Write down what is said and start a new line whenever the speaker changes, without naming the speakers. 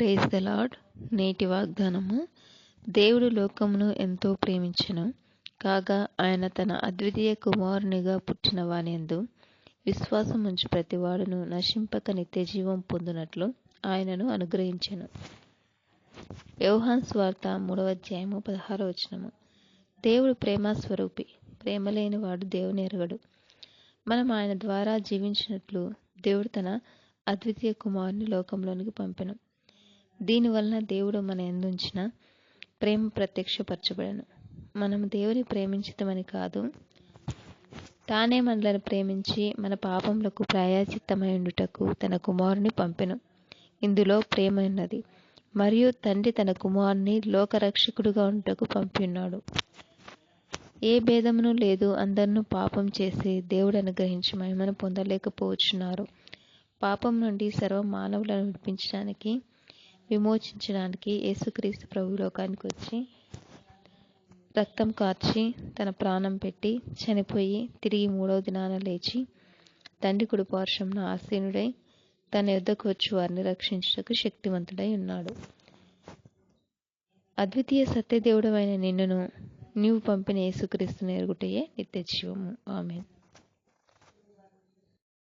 Praise the lord నేటి వాగ్దానము దేవుడు లోకమును ఎంతో ప్రేమించెను. కాగా ఆయన తన అద్వితీయ కుమారునిగా పుట్టిన వానియందు విశ్వాసం ఉంచి ప్రతివాడును నశింపక నిత్య జీవం ఆయనను అనుగ్రహించెను. వ్యవహాన్ స్వార్త మూడవ అధ్యాయము పదహారవ వచనము. దేవుడు ప్రేమ స్వరూపి ప్రేమ లేనివాడు దేవుని ఎరగడు. మనం ఆయన ద్వారా జీవించినట్లు దేవుడు తన అద్వితీయ కుమారుని లోకంలోనికి పంపెను. దీనివలన దేవుడు మన ఎందుంచిన ప్రేమ ప్రత్యక్షపరచబడను. మనం దేవుని ప్రేమించటమని కాదు తానే మనలను ప్రేమించి మన పాపములకు ప్రాయాచిత్తమై ఉండుటకు తన కుమారుని పంపెను. ఇందులో ప్రేమ ఉన్నది. మరియు తండ్రి తన కుమారుని లోకరక్షకుడుగా ఉంటకు పంపిన్నాడు ఏ భేదమును లేదు. అందరినూ పాపం చేసి దేవుడు అనుగ్రహించి మహిమను పొందలేకపోవచ్చున్నారు. పాపం నుండి సర్వ మానవులను విడిపించడానికి విమోచించడానికి యేసుక్రీస్తు ప్రభు లోకానికి వచ్చి రక్తం కార్చి తన ప్రాణం పెట్టి చనిపోయి తిరిగి మూడవ దినాన లేచి తండ్రి కుడి పార్శ్వంన ఆసీనుడై తన యుద్ధకు వచ్చి వారిని రక్షించుటకు శక్తివంతుడై ఉన్నాడు. అద్వితీయ సత్యదేవుడమైన నిన్నును నీవు పంపిన యేసుక్రీస్తుని ఎరుగుటయే నిత్య జీవము. ఆమె